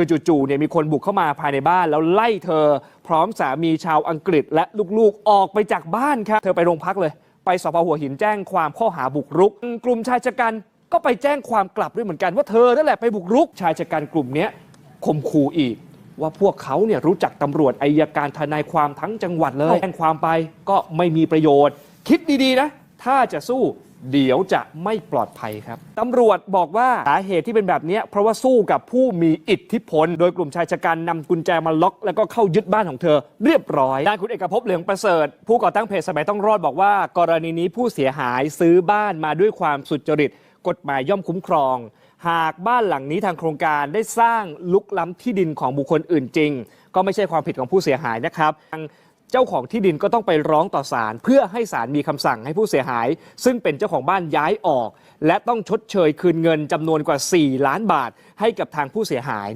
คือจู่ๆเนี่ยมีคนบุกเข้ามาภายในบ้านแล้วไล่เธอ พร้อมสามีชาวอังกฤษและลูกๆออกไปจากบ้านครับเธอไปโรงพักเลย ไปสพหัวหินแจ้งความข้อหาบุกรุก กลุ่มชายชะกันก็ไปแจ้งความกลับด้วยเหมือนกันว่าเธอนั่นแหละไปบุกรุกชายชะกันกลุ่มเนี้ยข่มขู่อีก ว่าพวกเขาเนี่ยรู้จักตำรวจอายการทนายความทั้งจังหวัดเลยแจ้งความไปก็ไม่มีประโยชน์ คิดดีๆนะ ถ้าจะสู้ เดี๋ยวจะไม่ปลอดภัยครับตำรวจบอกว่าสาเหตุที่เป็นแบบนี้เพราะว่าสู้กับผู้มีอิทธิพล โดยกลุ่มชายชะกันนำกุญแจมาล็อก แล้วก็เข้ายึดบ้านของเธอ เรียบร้อยด้านคุณเอกภพเหลืองประเสริฐ ผู้ก่อตั้งเพจสมัยต้องรอดบอกว่า กรณีนี้ผู้เสียหายซื้อบ้านมาด้วยความสุจริต กฎหมายย่อมคุ้มครอง หากบ้านหลังนี้ทางโครงการได้สร้างลุกล้ำที่ดินของบุคคลอื่นจริง ก็ไม่ใช่ความผิดของผู้เสียหายนะครับ เจ้าของที่ดินก็ต้องไปร้องต่อศาลเพื่อให้ศาลมีคำสั่งให้ผู้เสียหาย ซึ่งเป็นเจ้าของบ้านย้ายออก และต้องชดเชยคืนเงินจำนวนกว่า 4 ล้านบาทให้กับทางผู้เสียหาย